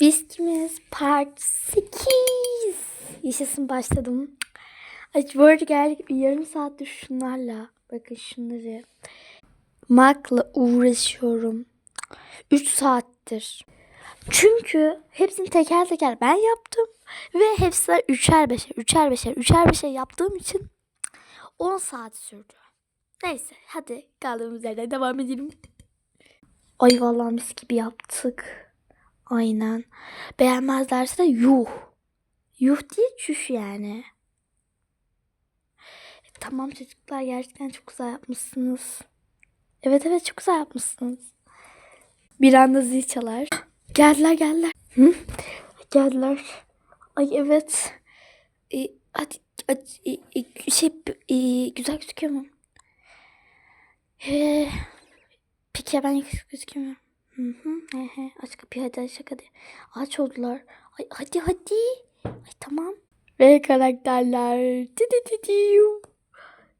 Biz kimiz? Part 8. Yaşasın başladım. Ay bu arada bir yarım saattir şunlarla. Bakın şunları. Mac'la uğraşıyorum. 3 saattir. Çünkü hepsini teker teker ben yaptım. Ve hepsine üçer beşer, üçer beşer, üçer beşer yaptığım için 10 saat sürdü. Neyse hadi kaldığımız yerden devam edelim. Ay vallahi mis gibi yaptık. Aynen. Beğenmezlerse de yuh. Yuh değil çüş yani. E, tamam çocuklar gerçekten çok güzel yapmışsınız. Evet evet çok güzel yapmışsınız. Bir anda zil çalar. Geldiler geldiler. Hı? Geldiler. Ay evet. E, hadi, hadi e, e, şey e, güzel gözüküyor mu? Ee, peki ya ben gözüküyor muyum? Hı hı. He he. Aç kapıyı hadi aç hadi. Aç oldular. Ay hadi hadi. Ay tamam. Ve karakterler. Di di di di.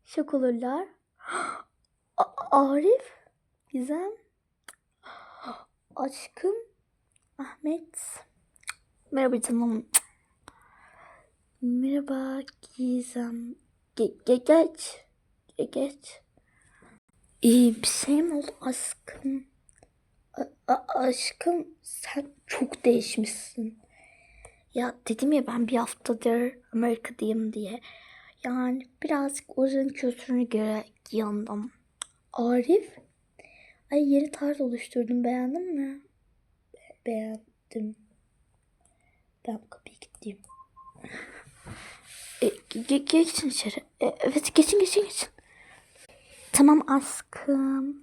Şok olurlar. A- Arif. Gizem. Aşkım. Ahmet. Merhaba canım. Merhaba Gizem. Ge ge geç. Ge geç. İyi bir şey mi oldu aşkım? A- aşkım sen çok değişmişsin. Ya dedim ya ben bir haftadır Amerika'dayım diye. Yani birazcık oranın kültürüne göre yandım. Arif? Ay yeni tarz oluşturdum beğendin mi? Be- beğendim. Ben kapıyı kilitleyeyim. E, ge- geçin içeri. E, evet geçin geçin geçin. Tamam aşkım.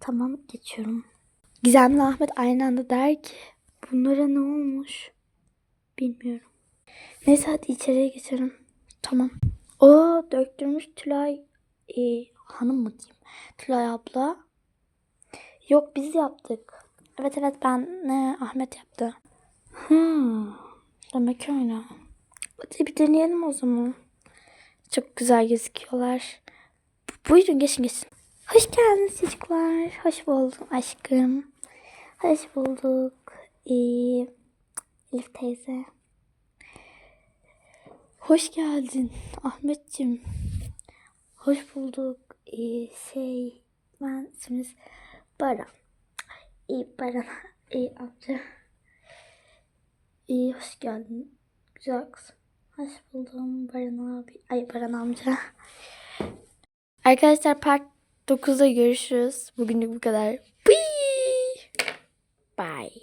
Tamam geçiyorum. Gizemli Ahmet aynı anda der ki bunlara ne olmuş? Bilmiyorum. Neyse hadi içeriye geçelim. Tamam. O döktürmüş Tülay e, hanım mı diyeyim? Tülay abla. Yok biz yaptık. Evet evet ben ne Ahmet yaptı. Hmm, demek öyle. Hadi bir deneyelim o zaman. Çok güzel gözüküyorlar. Buyurun geçin geçin. Hoş geldiniz çocuklar. Hoş buldum aşkım. Hoş bulduk. Ee, Elif teyze. Hoş geldin Ahmetciğim. Hoş bulduk. Ee, şey ben isminiz Baran. İyi Baran. İyi amca. İyi hoş geldin. Güzel kızım. Hoş buldum Baran abi. Ay Baran amca. Arkadaşlar part 9'da görüşürüz. Bugünlük bu kadar. 拜。